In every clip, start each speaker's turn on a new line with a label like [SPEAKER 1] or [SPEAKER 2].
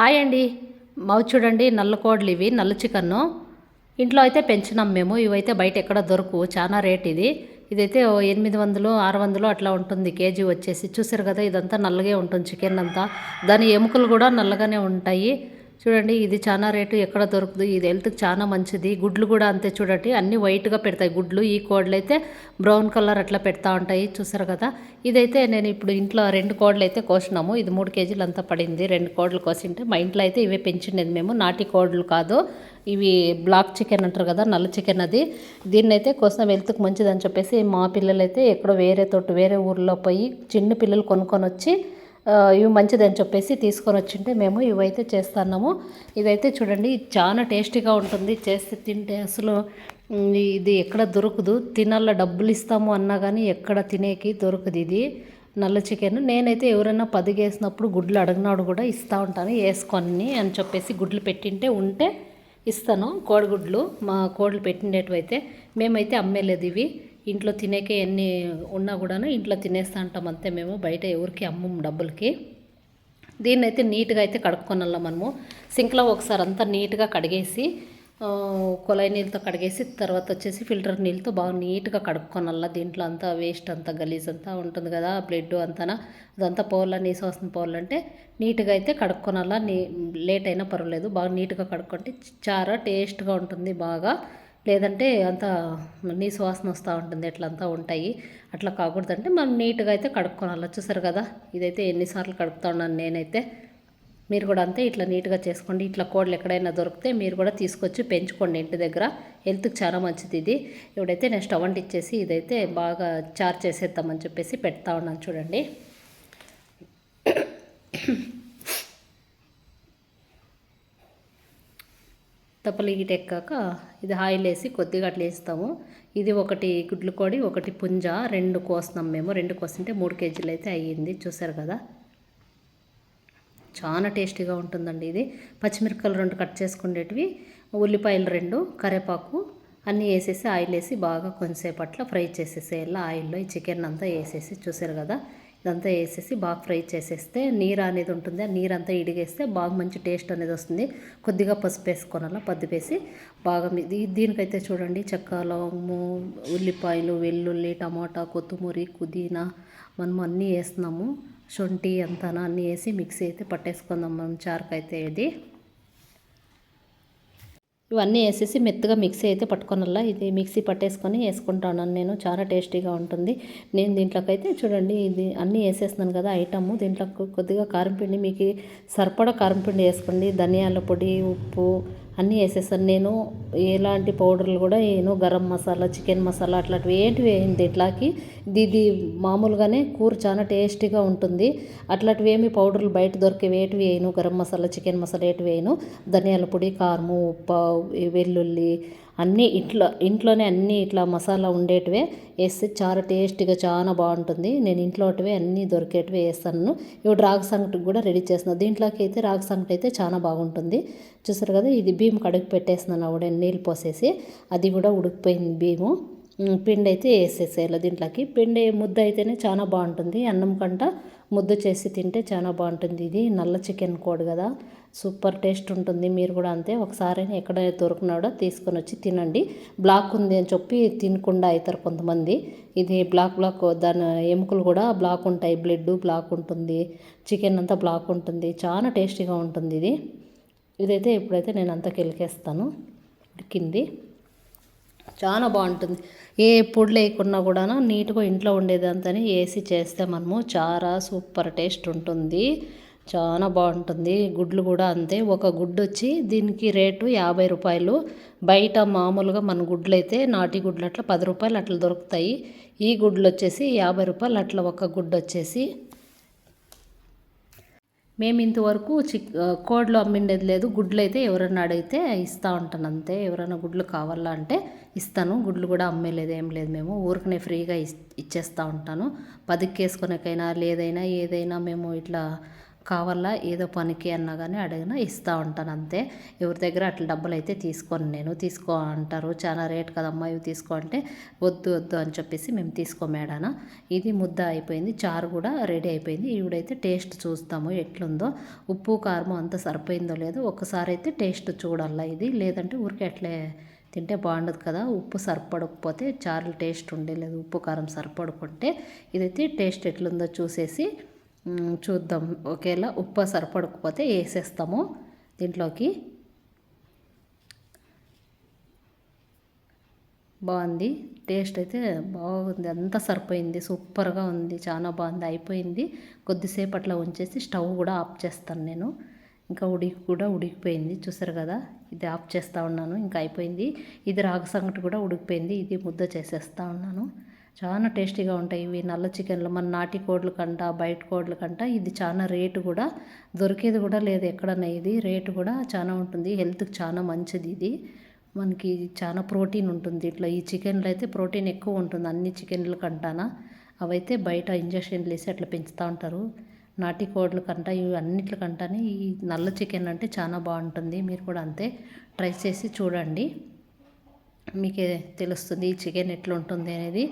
[SPEAKER 1] Hi అండి. మావి చూడండి నల్ల కోడలు ఇవి నల్ల చికెన్ను. ఇంట్లో అయితే పెంచినాం మేము ఇవైతే బయట ఎక్కడ దొరకవు చాలా రేట్ ఇది. ఇదైతే ఓ ఎనిమిది వందలు ఆరు వందలు అట్లా ఉంటుంది కేజీ వచ్చేసి. చూసారు కదా ఇదంతా నల్లగే ఉంటుంది చికెన్ అంతా. దాని ఎముకలు కూడా నల్లగానే ఉంటాయి. చూడండి ఇది చాలా రేటు ఎక్కడ దొరకదు ఇది హెల్త్కి చాలా మంచిది. గుడ్లు కూడా అంతే చూడండి అన్ని వైట్గా పెడతాయి గుడ్లు. ఈ కోడ్లు అయితే బ్రౌన్ కలర్ అట్లా పెడతా ఉంటాయి చూసారు కదా. ఇదైతే నేను ఇప్పుడు ఇంట్లో రెండు కోడ్లు అయితే కోసినాము. ఇది మూడు కేజీలు అంతా పడింది రెండు కోడ్లు కోసింటే. మా ఇంట్లో అయితే ఇవే పెంచిండేది మేము నాటి కోడ్లు కాదు. ఇవి బ్లాక్ చికెన్ అంటారు కదా నల్ల చికెన్ అది. దీన్ని అయితే కోసం హెల్త్కి మంచిదని చెప్పేసి మా పిల్లలైతే ఎక్కడో వేరే తోటి వేరే ఊర్లో పోయి చిన్న పిల్లలు కొనుక్కొని వచ్చి ఇవి మంచిదని చెప్పేసి తీసుకొని వచ్చింటే మేము ఇవైతే చేస్తున్నాము. ఇదైతే చూడండి చాలా టేస్టీగా ఉంటుంది. చేస్తే తింటే అసలు ఇది ఎక్కడ దొరకదు. తినాల డబ్బులు ఇస్తాము అన్నా కానీ ఎక్కడ తినేకి దొరకదు ఇది. నల్ల చికెన్. నేనైతే ఎవరైనా పదిగేసినప్పుడు గుడ్లు అడిగినాడు కూడా ఇస్తూ ఉంటాను వేసుకొని అని చెప్పేసి గుడ్లు పెట్టింటే ఉంటే ఇస్తాను. కోడిగుడ్లు మా కోళ్ళు పెట్టిండేటివైతే మేమైతే అమ్మేలేదు ఇవి. ఇంట్లో తినేకే ఎన్ని ఉన్నా కూడాను ఇంట్లో తినేస్తా ఉంటాం అంతే మేము బయట ఎవరికి అమ్మం డబ్బులకి. దీన్ని అయితే నీట్గా అయితే కడుక్కొనల్లా మనము. సింక్లో ఒకసారి అంతా నీట్గా కడిగేసి కొలాయి కుళాయి నీళ్ళతో కడిగేసి తర్వాత వచ్చేసి ఫిల్టర్ నీళ్ళతో బాగా నీట్గా కడుక్కొనల్లా. దీంట్లో అంతా వేస్ట్ అంతా గలీజ్ అంతా ఉంటుంది కదా బ్లడ్ అంతా అదంతా పోవాలా నీసు వస్తుంది పోవాలంటే నీట్గా అయితే కడుక్కొనల్లా. నీ లేట్ అయినా పర్వాలేదు. బాగా నీట్గా కడుక్కుంటే చాలా టేస్ట్గా ఉంటుంది బాగా. లేదంటే అంత నీసు వాసన వస్తూ ఉంటుంది ఎట్లంతా అంతా ఉంటాయి. అట్లా కాకూడదంటే మనం నీట్గా అయితే కడుక్కోవాలి చూసారు కదా? ఇదైతే ఎన్నిసార్లు కడుపుతా ఉన్నాను నేనైతే. మీరు కూడా అంతే ఇట్లా నీట్గా చేసుకోండి. ఇట్లా కోళ్ళు ఎక్కడైనా దొరికితే మీరు కూడా తీసుకొచ్చి పెంచుకోండి ఇంటి దగ్గర. హెల్త్కి చాలా మంచిది ఇది. ఇప్పుడైతే నేను స్టవ్ ఇచ్చేసి ఇదైతే బాగా చార్ చేసేద్దామని చెప్పేసి పెడతా ఉన్నాను చూడండి. తప్పలు ఇటు ఎక్కాక ఇది ఆయిల్ వేసి కొద్దిగా అట్లా వేస్తాము. ఇది ఒకటి గుడ్లు కోడి ఒకటి పుంజ రెండు కోస్తున్నాం మేము రెండు కోస్తుంటే మూడు కేజీలు అయితే అయ్యింది. చూసారు కదా? చాలా టేస్టీగా ఉంటుందండి ఇది. పచ్చిమిరపకాయలు రెండు కట్ చేసుకునేటివి ఉల్లిపాయలు రెండు కరివేపాకు అన్నీ వేసేసి ఆయిల్ వేసి బాగా కొంచెంసేపు అట్లా ఫ్రై చేసేసేయాలి. ఆయిల్లో ఈ చికెన్ అంతా వేసేసి చూసారు కదా? ఇదంతా వేసేసి బాగా ఫ్రై చేసేస్తే నీరు అనేది ఉంటుంది. ఆ నీరు అంతా ఇడిగేస్తే బాగా మంచి టేస్ట్ అనేది వస్తుంది. కొద్దిగా పసుపు వేసుకోనాల పసుపు వేసి బాగా మీ- దీనికైతే చూడండి చెక్క లవంగము ఉల్లిపాయలు వెల్లుల్లి టమాటా కొత్తిమూరి పుదీనా మనం అన్నీ వేస్తున్నాము. శొంఠి అంతా అన్నీ వేసి మిక్సీ అయితే పట్టేసుకుందాం మనం చారుకైతే ఇది. ఇవన్నీ వేసేసి మెత్తగా మిక్సీ అయితే పట్టుకోనల్లా. ఇది మిక్సీ పట్టేసుకొని వేసుకుంటాను నేను. చాలా టేస్టీగా ఉంటుంది. నేను దీంట్లోకైతే చూడండి ఇది అన్నీ వేసేస్తున్నాను కదా ఐటమ్. దీంట్లో కొద్దిగా కారం పిండి మీకు సరిపడా కారంపిండి వేసుకోండి. ధనియాల పొడి ఉప్పు అన్నీ వేసేసాను నేను ఎలాంటి పౌడర్లు కూడా వేయను. గరం మసాలా చికెన్ మసాలా అట్లాంటివి ఏంటివి వేయింది ఇట్లాకి ఇది మామూలుగానే కూర చాలా టేస్టీగా ఉంటుంది. అట్లాంటివి ఏమి పౌడర్లు బయట దొరికేవి ఏటివి వేయను. గరం మసాలా చికెన్ మసాలా ఏటివి వేయను. ధనియాల పొడి కారము ఉప్పు వెల్లుల్లి అన్నీ ఇంట్లో ఇంట్లోనే అన్నీ ఇట్లా మసాలా ఉండేటివే వేస్తే చాలా టేస్టీగా చాలా బాగుంటుంది. నేను ఇంట్లోటివే అన్నీ దొరికేటివే వేస్తాను. ఇప్పుడు రాగి సంగటికి కూడా రెడీ చేస్తున్నాను దీంట్లోకి అయితే రాగి సంగటి అయితే చాలా బాగుంటుంది. చూసారు కదా ఇది బియ్యం కడుగు పెట్టేస్తున్నాను ఆవిడ నీళ్ళు పోసేసి. అది కూడా ఉడికిపోయింది బియ్యము పిండి అయితే వేసేసేయాలి దీంట్లోకి. పిండి ముద్ద అయితేనే చాలా బాగుంటుంది. అన్నం కంట ముద్ద చేసి తింటే చాలా బాగుంటుంది ఇది. నల్ల చికెన్ కోడి కదా. సూపర్ టేస్ట్ ఉంటుంది. మీరు కూడా అంతే. ఒకసారి ఎక్కడ దొరికినాడో తీసుకొని వచ్చి తినండి. బ్లాక్ ఉంది అని చెప్పి తినకుండా అవుతారు కొంతమంది. ఇది బ్లాక్ బ్లాక్ దాని ఎముకలు కూడా బ్లాక్ ఉంటాయి. బ్లడ్ బ్లాక్ ఉంటుంది. చికెన్ అంతా బ్లాక్ ఉంటుంది. చాలా టేస్టీగా ఉంటుంది ఇది. ఇదైతే ఇప్పుడైతే నేను అంతా కెలికేస్తాను. ఉడికింది. చాలా బాగుంటుంది. ఏ పొడి లేకున్నా కూడా నీట్గా ఇంట్లో ఉండేదంతని వేసి చేస్తే మనము చాలా సూపర్ టేస్ట్ ఉంటుంది. చాలా బాగుంటుంది. గుడ్లు కూడా అంతే. ఒక గుడ్డు వచ్చి దీనికి రేటు యాభై రూపాయలు. బయట మామూలుగా మన గుడ్లు అయితే నాటి గుడ్లు అట్లా పది రూపాయలు అట్లా దొరుకుతాయి. ఈ గుడ్లు వచ్చేసి యాభై రూపాయలు అట్లా ఒక గుడ్డు వచ్చేసి మేము ఇంతవరకు చిక్ కోడ్లు అమ్మిండేది లేదు. గుడ్లు అయితే ఎవరైనా అడిగితే ఇస్తూ ఉంటాను అంతే. ఎవరైనా గుడ్లు కావాలా అంటే ఇస్తాను. గుడ్లు కూడా అమ్మేలేదు ఏం లేదు మేము. ఊరికనే ఫ్రీగా ఇచ్చేస్తూ ఉంటాను. పదికేసుకునేకైనా లేదైనా ఏదైనా మేము ఇట్లా కావాలా ఏదో పనికి అన్నా కానీ అడిగినా ఇస్తూ ఉంటాను అంతే. ఎవరి దగ్గర అట్లా డబ్బులు అయితే తీసుకొని నేను. తీసుకో అంటారు. చాలా రేట్ కదమ్మా ఇవి తీసుకో అంటే వద్దు వద్దు అని చెప్పేసి మేము తీసుకోమేడాన ఇది ముద్ద అయిపోయింది చారు కూడా రెడీ అయిపోయింది. ఈవిడైతే టేస్ట్ చూస్తాము ఎట్లుందో. ఉప్పు కారం అంత సరిపోయిందో లేదో ఒకసారి అయితే టేస్ట్ చూడాలా ఇది. లేదంటే ఊరికే అట్లే తింటే బాగుండదు కదా. ఉప్పు సరిపడకపోతే చారులు టేస్ట్ ఉండలేదు. ఉప్పు కారం సరిపడకుంటే ఇదైతే టేస్ట్ ఎట్లుందో చూసేసి చూద్దాం. ఒకేలా ఉప్పు సరిపడకపోతే వేసేస్తాము దీంట్లోకి. బాగుంది. టేస్ట్ అయితే బాగుంది. అంతా సరిపోయింది. సూపర్గా ఉంది. చాలా బాగుంది. అయిపోయింది. కొద్దిసేపు అట్లా ఉంచేసి స్టవ్ కూడా ఆఫ్ చేస్తాను నేను. ఇంకా ఉడికి కూడా ఉడికిపోయింది. చూసారు కదా? ఇది ఆఫ్ చేస్తూ ఉన్నాను. ఇంకా అయిపోయింది. ఇది రాగి సంగటి కూడా ఉడికిపోయింది. ఇది ముద్ద చేసేస్తూ ఉన్నాను. చాలా టేస్టీగా ఉంటాయి. ఇవి నల్ల చికెన్లు మన నాటి కోడ్ల కంట బయట కోడ్ల కంట ఇది చాలా రేటు కూడా. దొరికేది కూడా లేదు ఎక్కడన్నా ఇది. రేటు కూడా చాలా ఉంటుంది. హెల్త్కి చాలా మంచిది ఇది. మనకి చాలా ప్రోటీన్ ఉంటుంది. ఇట్లా ఈ చికెన్లో అయితే ప్రోటీన్ ఎక్కువ ఉంటుంది అన్ని చికెన్ల కంటానా. అవైతే బయట ఇంజక్షన్లు వేసి అట్లా పెంచుతూ ఉంటారు. నాటి కోడ్ల కంట ఇవి అన్నిట్ల కంటనే ఈ నల్ల చికెన్ అంటే చాలా బాగుంటుంది. మీరు కూడా అంతే ట్రై చేసి చూడండి. మీకే తెలుస్తుంది ఈ చికెన్ ఎట్లా ఉంటుంది అనేది.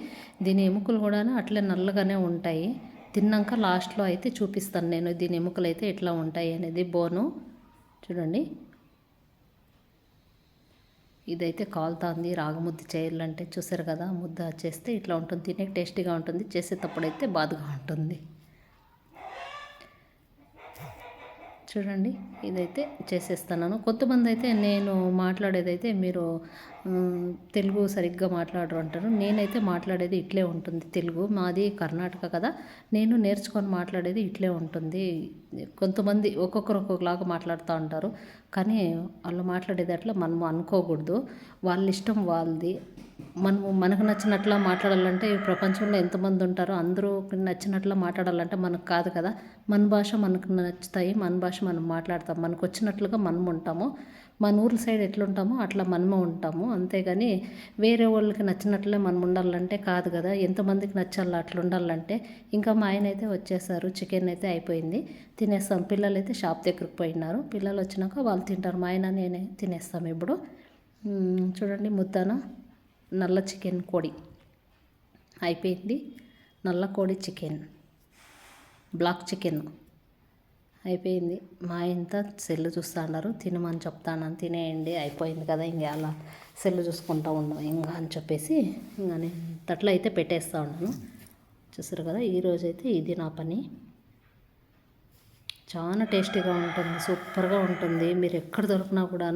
[SPEAKER 1] దీని ఎముకలు కూడా అట్లే నల్లగానే ఉంటాయి. తిన్నాక లాస్ట్లో అయితే చూపిస్తాను నేను దీని ఎముకలు అయితే ఎట్లా ఉంటాయి అనేది బోను. చూడండి. ఇదైతే కాలుతుంది రాగముద్ద చేయాలంటే. చూసారు కదా ముద్ద చేస్తే ఇట్లా ఉంటుంది. తినే టేస్టీగా ఉంటుంది. చేసేటప్పుడు అయితే బాధగా ఉంటుంది. చూడండి ఇదైతే చేసేస్తున్నాను. కొంతమంది అయితే నేను మాట్లాడేదైతే మీరు తెలుగు సరిగ్గా మాట్లాడరు అంటారు. నేనైతే మాట్లాడేది ఇట్లే ఉంటుంది తెలుగు. మాది కర్ణాటక కదా. నేను నేర్చుకొని మాట్లాడేది ఇట్లే ఉంటుంది. కొంతమంది ఒక్కొక్కరు ఒక్కొక్కలాగా మాట్లాడుతూ ఉంటారు. కానీ వాళ్ళు మాట్లాడేది అట్లా మనము అనుకోకూడదు. వాళ్ళ ఇష్టం వాళ్ళది. మనము మనకు నచ్చినట్లా మాట్లాడాలంటే ఈ ప్రపంచంలో ఎంతమంది ఉంటారో అందరూ నచ్చినట్లా మాట్లాడాలంటే మనకు కాదు కదా. మన భాష మనకు నచ్చుతాయి మన భాష మనం మాట్లాడతాం. మనకు వచ్చినట్లుగా మనం ఉంటాము. మన ఊర్ల సైడ్ ఎట్లుంటామో అట్లా మనము ఉంటాము. అంతేగాని వేరే వాళ్ళకి నచ్చినట్లే మనం ఉండాలంటే కాదు కదా. ఎంతమందికి నచ్చాలో అట్లా ఉండాలంటే ఇంకా మా ఆయన అయితే వచ్చేసారు. చికెన్ అయితే అయిపోయింది. తినేస్తాం. పిల్లలు అయితే షాప్ దగ్గరికి పోయినారు. పిల్లలు వచ్చినాక వాళ్ళు తింటారు. మా ఆయన నేనే తినేస్తాం ఇప్పుడు. చూడండి ముద్దాన? నల్ల చికెన్ కోడి. అయిపోయింది. నల్ల కోడి చికెన్. Black chicken. అయిపోయింది. మా ఇంత సెల్లు చూస్తా అన్నారు. తినమని చెప్తాను తినేయండి. అయిపోయింది కదా ఇంకా అలా సెల్లు చూసుకుంటా ఉన్నాం ఇంకా అని చెప్పేసి ఇంకా నేను తట్లో అయితే పెట్టేస్తూ ఉన్నాను. చూసారు కదా? ఈరోజు అయితే ఇది నా పని. చాలా టేస్టీగా ఉంటుంది సూపర్గా ఉంటుంది. మీరు ఎక్కడ దొరికినా కూడా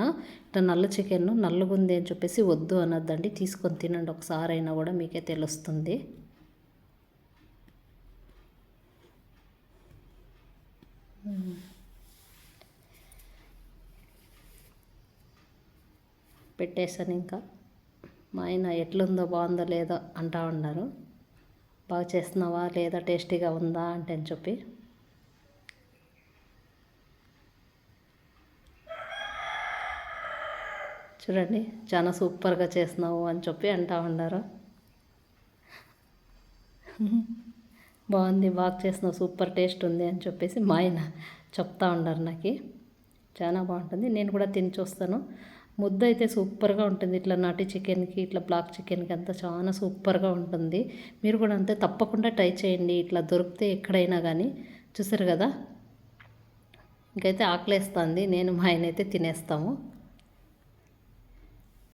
[SPEAKER 1] ఇట్లా నల్ల చికెన్ నల్లగుంది అని చెప్పేసి వద్దు అనొద్దండి. తీసుకొని తినండి ఒకసారి అయినా కూడా మీకే తెలుస్తుంది. పెట్టేశాను ఇంకా. మా ఆయన ఎట్లుందో బాగుందో లేదో అంటా ఉన్నారు. బాగా చేస్తున్నావా లేదా టేస్టీగా ఉందా అంటే అని చెప్పి. చూడండి చాలా సూపర్గా చేస్తున్నావు అని చెప్పి అంటా ఉన్నారు. బాగుంది బాగా చేస్తున్నావు సూపర్ టేస్ట్ ఉంది అని చెప్పేసి మా ఆయన చెప్తా ఉన్నారు నాకు. చాలా బాగుంటుంది నేను కూడా తిని చూస్తాను. ముద్ద అయితే సూపర్గా ఉంటుంది ఇట్లా నాటి చికెన్కి ఇట్లా బ్లాక్ చికెన్కి అంతా చాలా సూపర్గా ఉంటుంది. మీరు కూడా అంతే తప్పకుండా ట్రై చేయండి ఇట్లా దొరికితే ఎక్కడైనా కానీ. చూసారు కదా? ఇంకైతే ఆకలేస్తుంది నేను మా ఆయన అయితే తినేస్తాము.